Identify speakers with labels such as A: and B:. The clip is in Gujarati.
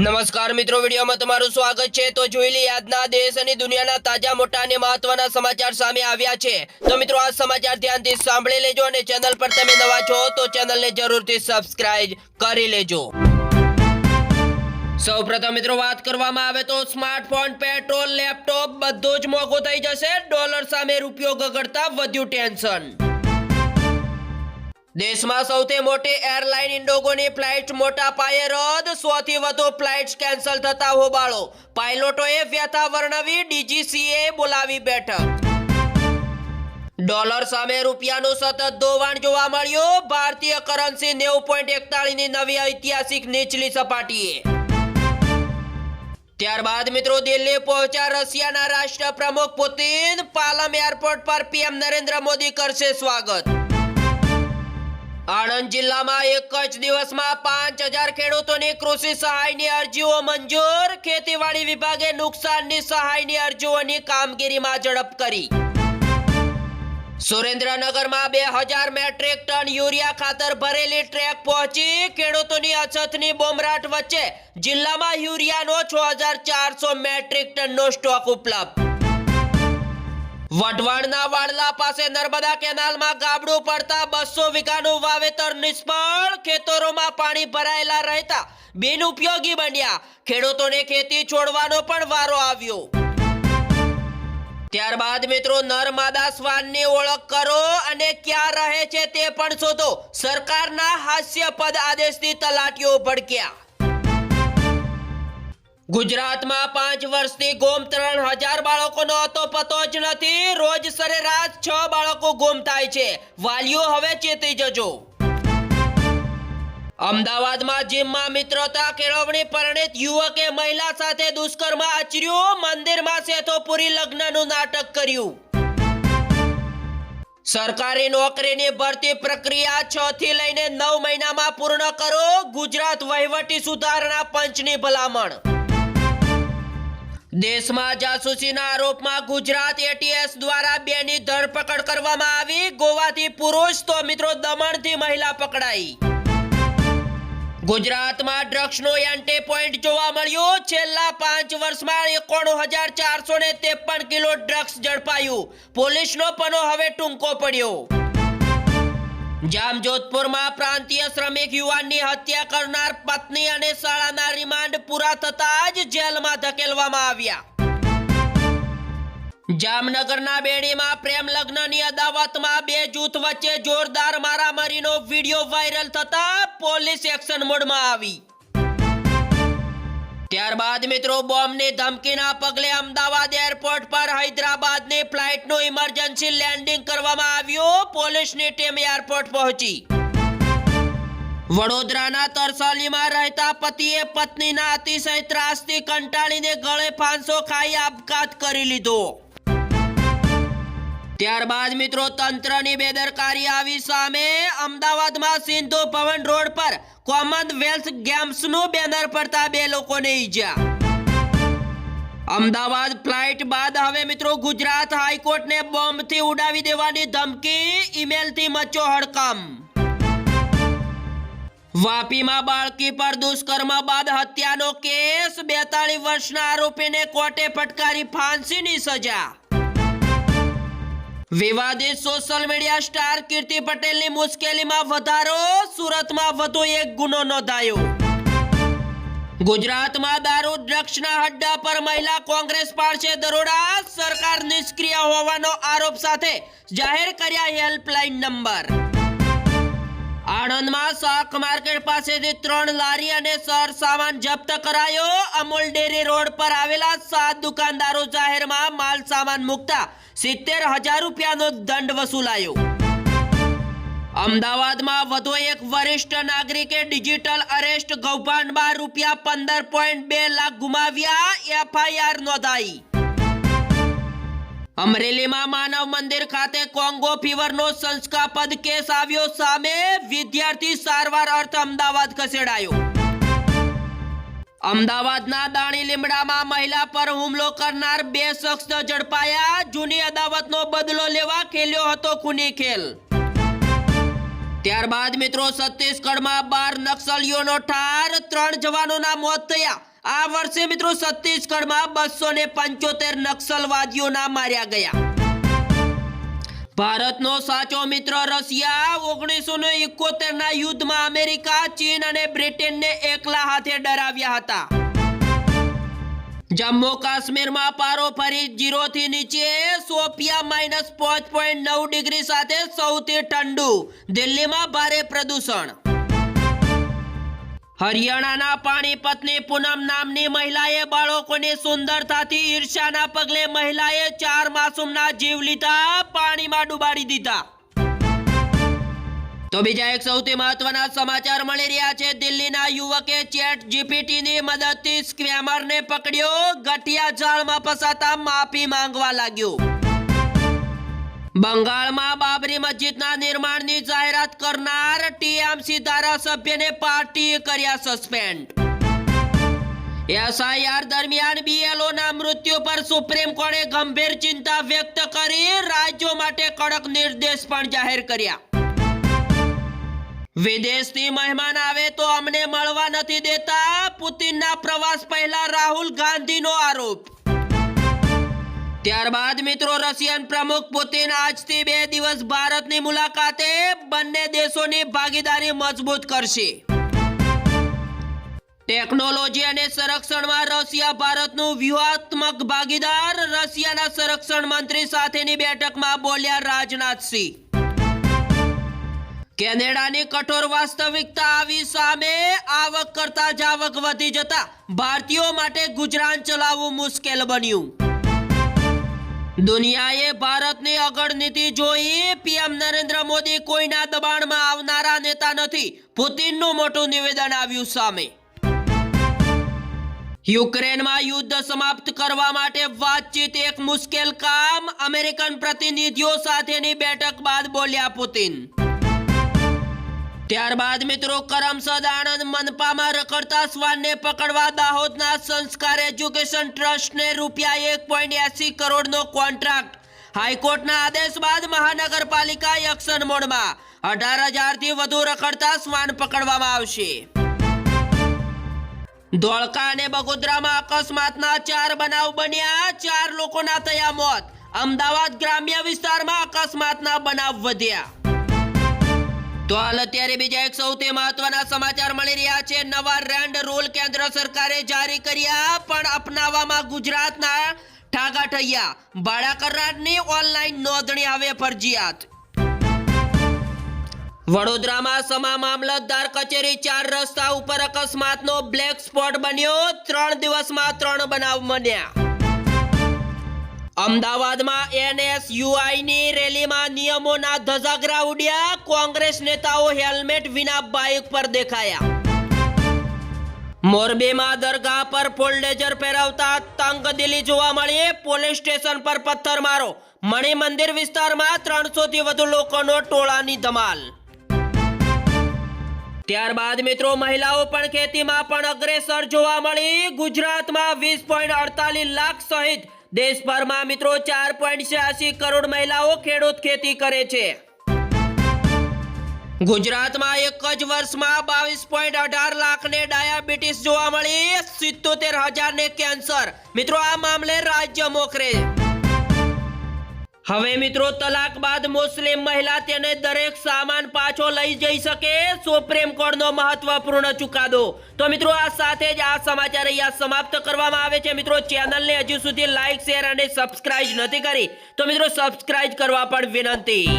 A: નમસ્કાર મિત્રો, વિડીયોમાં તમારું સ્વાગત છે. તો જોઈ લઈએ, આજના દેશ અને દુનિયાના તાજા, મોટા અને મહત્વના સમાચાર સામે આવ્યા છે. તો મિત્રો, આ સમાચાર ધ્યાનથી સાંભળી લેજો અને ચેનલ પર તમે નવા છો, તો ચેનલને જરૂરથી સબસ્ક્રાઇબ કરી લેજો. સૌપ્રથમ મિત્રો, વાત કરવામાં આવે તો સ્માર્ટફોન પેટ્રોલ લેપટોપ બધું જ મોંઘું થઈ જશે. ડોલર સામે રૂપિયો ગગડતા વધ્યું ટેન્શન દેશમાં સૌથી મોટી એરલાઇન ઇન્ડોગોની ફ્લાઇટ મોટા પાયે રદ. સોથી વધુ ફ્લાઇટ કેન્સલ થતા હોબાળો. પાયલોટોએ વ્યથા વર્ણવી ડીજીસીએ બોલાવી બેઠક. ડોલર સામે રૂપિયાનું સતત ધોવાણ જોવા મળ્યું. ભારતીય કરન્સી નેવું પોઈન્ટ એકતાળીની નવી ઐતિહાસિક નીચલી સપાટીએ. ત્યારબાદ મિત્રો દિલ્હી પહોંચ્યા રશિયાના રાષ્ટ્રપ્રમુખ પુતિન. પાલમ એરપોર્ટ પર પીએમ નરેન્દ્ર મોદી કરશે સ્વાગત. આણંદ જિલ્લામાં એક જ દિવસમાં પાંચ હજાર ખેડૂતોની કૃષિ સહાયની અરજીઓ મંજૂર. ખેતીવાડી વિભાગે નુકસાનની સહાયની અરજીઓની કામગીરીમાં ઝડપ કરી. સુરેન્દ્રનગરમાં બે હજાર મેટ્રિક ટન યુરિયા ખાતર ભરેલી ટ્રેક પહોંચી. ખેડૂતોની અછતની બોમરાટ વચ્ચે જિલ્લામાં યુરિયાનો છ હજાર ચારસો મેટ્રિક ટનનો સ્ટોક ઉપલબ્ધ. વઢવાણના વાડલા પાસે નર્મદા કેનાલમાં ગાબડું પડતા બસો વીઘાનું વાવેતર નિષ્ફળ. ખેતરોમાં પાણી ભરાયેલા રહેતા બિનઉપયોગી બન્યા. ખેડૂતોને ખેતી છોડવાનો પણ વારો આવ્યો. ત્યારબાદ મિત્રો, નર્મદા સ્વાનની ઓળખ કરો અને ક્યાં રહે છે તે પણ શોધો. સરકારના હાસ્યપદ આદેશથી તલાટીઓ ભડક્યા. ગુજરાતમાં પાંચ વર્ષથી ગુમ ત્રણ હજાર બાળકોનો હતો પતો જ નથી. રોજ સરેરાશ છ બાળકો ગુમ થાય છે. વાલીઓ હવે ચેતી જજો. અમદાવાદમાં જીમમાં મિત્રતા કેળવણી પરણિત યુવકે મહિલા સાથે દુષ્કર્મ આચર્યું. મંદિરમાં સેથોપુરી લગ્નનું નાટક કર્યું. સરકારી નોકરીની ભરતી પ્રક્રિયા છ થી લઈને નવ મહિનામાં પૂર્ણ કરો. ગુજરાત વહીવટી સુધારણા પંચની ભલામણ. દેશમાં જાસૂસીના આરોપમાં ગુજરાત એટીએસ દ્વારા બેની ધરપકડ કરવામાં આવી. ગોવાથી પુરુષ તો મિત્રો દમણથી મહિલા પકડાઈ. ગુજરાતમાં ડ્રગ્સનો એન્ટી પોઈન્ટ જોવા મળ્યો. છેલ્લા પાંચ વર્ષમાં એકોણું હજાર ચારસો ને ત્રેપન કિલો ડ્રગ્સ ઝડપાયું. પોલીસનો પનો હવે ટૂંકો પડ્યો. જામજોધપુરમાં પ્રાંતીય શ્રમિક યુવાનની હત્યા કરનાર પત્ની અને શાળાના રિમાન્ડ પૂરા થતા જ જેલમાં ધકેલવામાં આવ્યા. જામનગરના બેડીમાં પ્રેમ લગ્નની અદાવતમાં બે જૂથ વચ્ચે જોરદાર મારામારીનો વીડિયો વાયરલ થતા પોલીસ એક્શન મોડમાં આવી. ત્યારબાદ મિત્રો બોમ્બની ધમકીના પગલે અમદાવાદ એરપોર્ટ પર હૈદરાબાદની ફ્લાઇટનું ઇમરજન્સી લેન્ડિંગ કરવામાં આવ્યું. પોલીસની ટીમ એરપોર્ટ પહોંચી. વડોદરાના તરસાલીમાં રહેતા પતિએ પત્નીના અતિશય ત્રાસથી કંટાળીને ગળે ફાંસો ખાઈ આપઘાત કરી લીધો. ત્યારબાદ મિત્રો તંત્રની બેદરકારી આવી સામે અમદાવાદમાં સિંધુ ભવન રોડ પર કોમનવેલ્થ ગેમ્સનું બેનર પડતા બે લોકોને ઈજા. અમદાવાદ ફ્લાઇટ બાદ હવે મિત્રો ગુજરાત હાઈકોર્ટને બોમ્બથી ઉડાવી દેવાની ધમકી, ઈમેલથી મચો હડકમ વાપીમાં બાળકી પર દુષ્કર્મ બાદ હત્યાનો કેસ, બેતાળીસ વર્ષના આરોપીને કોર્ટે ફટકારી ફાંસીની સજા. વિવાદિત સોશિયલ મીડિયા સ્ટાર કીર્તિ પટેલની મુશ્કેલીમાં વધારો, સુરતમાં વધુ એક ગુનો નોંધાયો. ગુજરાતમાં દારૂ ડ્રગ્સના હડ્ડા પર મહિલા કોંગ્રેસ પાડશે દરોડા, સરકાર નિષ્ક્રિય હોવાનો આરોપ સાથે જાહેર કર્યા હેલ્પલાઇન નંબર આણંદમાં શાક માર્કેટ પાસેથી ત્રણ લારી અને સર સામાન જપ્ત કરાયો. અમૂલ ડેરી રોડ પર આવેલા સાત દુકાનદારો જાહેરમાં માલ સામાન મૂકતા સિત્તેર હજાર રૂપિયાનો દંડ વસૂલાયો. અમદાવાદમાં વધુ એક વરિષ્ઠ નાગરિકે ડિજિટલ અરેસ્ટ કૌભાંડમાં રૂપિયા પંદર પોઈન્ટ બે લાખ ગુમાવ્યા. એફઆઈઆર નોંધાઈ. અમરેલીમાં માનવ મંદિર ખાતે કોંગો ફીવરનો સંસ્કાપદ કેસ આવ્યો. સામે વિદ્યાર્થી સારવાર અર્થ અમદાવાદ ખસેડાયો. અમદાવાદના દાણી લીમડામાં મહિલા પર હુમલો કરનાર બે શખ્સ ઝડપાયા. જૂની અદાવતનો બદલો લેવા ખેલ્યો હતો ખૂની ખેલ. ત્યારબાદ મિત્રો છત્તીસગઢમાં બાર નક્સલીઓનો ઠાર, ત્રણ જવાનોના મોત થયા. આ વર્ષે મિત્રો છત્તીસગઢમાં બસો ને પંચોતેર નક્સલવાદીઓના માર્યા ગયા. ભારતનો સાચો મિત્ર રશિયા, ઓગણીસો ને એકોતેર ના યુદ્ધમાં અમેરિકા, ચીન અને બ્રિટનને એકલા હાથે ડરાવ્યા હતા. જમ્મુ કાશ્મીરમાં પારો ફરી જીરો થી નીચે સોપિયા માઇનસ પાંચ પોઈન્ટ નવ ડિગ્રી સાથે સૌથી ઠંડુ, દિલ્હીમાં ભારે પ્રદૂષણ. હરિયાણાના પાણીપતની પૂનમ નામની મહિલાએ બાળકોની સુંદરતાથી ઈર્ષ્યાના પગલે મહિલાએ ચાર માસૂમના જીવ લીધા, પાણીમાં ડુબાડી દીધા. તો બીજા એક સૌથી મહત્વના સમાચાર મળી રહ્યા છે. દિલ્હીના યુવકે ચેટ જીપીટી ની મદદથી સ્કેમરને પકડ્યો. ગઠિયા જાળમાં ફસાતા માફી માંગવા લાગ્યો. બંગાળમાં બાબરી મસ્જિદના નિર્માણની જાહેરાત કરનાર ટીએમસી ધારાસભ્યને પાર્ટીએ કર્યા સસ્પેન્ડ. એસઆઈઆર દરમિયાન બીએલઓના મૃત્યુ પર સુપ્રીમ કોર્ટે ગંભીર ચિંતા વ્યક્ત કરી. રાજ્યો માટે કડક નિર્દેશ પણ જાહેર કર્યા. વિદેશથી મહેમાન આવે તો અમને મળવા નથી દેતા. પુતિનના પ્રવાસ પહેલા રાહુલ ગાંધીનો આરોપ. ત્યારબાદ મિત્રો, રશિયન પ્રમુખ પુતિન આજથી બે દિવસ ભારતની મુલાકાતે બંને દેશોની ભાગીદારી મજબૂત કરશે. ટેકનોલોજી અને સંરક્ષણમાં રશિયા ભારતનું વ્યૂહાત્મક ભાગીદાર. રશિયાના સંરક્ષણ મંત્રી સાથેની બેઠકમાં બોલ્યા રાજનાથસિંહ. કેનેડાની કઠોર વાસ્તવિકતા આવી સામે આવક કરતા જાવક વધી જતા ભારતીયો માટે ગુજરાન ચલાવવું મુશ્કેલ બન્યું. દુનિયાએ ભારતની અગળ નીતિ જોઈ પીએમ નરેન્દ્ર મોદી કોઈના દબાણમાં આવનારા નેતા નથી. પુતિનનું મોટું નિવેદન આવ્યું સામે. યુક્રેનમાં યુદ્ધ સમાપ્ત કરવા માટે વાતચીત એક મુશ્કેલ કામ. અમેરિકન પ્રતિનિધિઓ સાથેની બેઠક બાદ બોલ્યા પુતિન. ત્યારબાદ મિત્રો કરમસદ આણંદ મનપામાં રખડતા શ્વાનને પકડવા દાહોદના સંસ્કાર એજ્યુકેશન ટ્રસ્ટને રૂપિયા એક પોઈન્ટ એસી કરોડનો કોન્ટ્રાક્ટ. હાઈકોર્ટના આદેશ બાદ મહાનગરપાલિકા એક્શન મોડમાં. અઢાર હજારથી વધુ રખડતા શ્વાન પકડવામાં આવશે. ધોળકા અને બગોદરામાં અકસ્માતના ચાર બનાવ બન્યા. ચાર લોકોના થયા મોત. અમદાવાદ ગ્રામ્ય વિસ્તારમાં અકસ્માતના બનાવ વધ્યા. તો હાલ અત્યારે બીજા એક સૌથી મહત્વના સમાચાર મળી રહ્યા છે. નવા રેન્ડ રૂલ કેન્દ્ર સરકારે જારી કર્યા, પણ અપનાવવામાં ગુજરાતના ઠાગા ઠૈયા. ભાડા કરારની ઓનલાઈન નોંધણી હવે ફરજિયાત. વડોદરામાં સમા મામલતદાર કચેરી ચાર રસ્તા ઉપર અકસ્માતનો બ્લેક સ્પોટ બન્યો. ત્રણ દિવસમાં ત્રણ બનાવ બન્યા. અમદાવાદમાં એનએસયુઆઈની રેલીમાં નિયમોના ધજાગરા ઉડ્યા. કોંગ્રેસ નેતાઓ હેલ્મેટ વિના બાઇક પર દેખાયા. મોરબીમાં દરગાહ પર ફોલ્ડેજર ફેરવતા તંગદિલી જોવા મળી પોલીસ સ્ટેશન પર પથ્થરમારો મણિ મંદિર વિસ્તારમાં ત્રણસો થી વધુ લોકોનો ટોળાની ધમાલ. ત્યારબાદ મિત્રો, મહિલાઓ પણ ખેતીમાં પણ અગ્રેસર જોવા મળી. ગુજરાતમાં વીસ પોઈન્ટ અડતાલીસ લાખ સહિત દેશભરમાં મિત્રો ચાર પોઈન્ટ છ્યાસી કરોડ મહિલાઓ ખેડૂત ખેતી કરે છે. ગુજરાતમાં એક જ વર્ષમાં બાવીસ પોઈન્ટ અઢાર લાખને ડાયાબિટીસ જોવા મળી, સિત્તોતેર હજારને કેન્સર. મિત્રો, આ મામલે રાજ્ય મોખરે. હવે મિત્રો, તલાક બાદ મુસ્લિમ મહિલા તેને દરેક સામાન પાછો લઈ જઈ શકે. સુપ્રીમ કોર્ટનો મહત્વપૂર્ણ ચુકાદો. તો મિત્રો, આ સાથે જ આ સમાચાર અહીંયા સમાપ્ત કરવામાં આવે છે. મિત્રો, ચેનલને હજુ સુધી લાઈક, શેર અને સબસ્ક્રાઇબ નથી કરી. તો મિત્રો, સબસ્ક્રાઇબ કરવા પણ વિનંતી.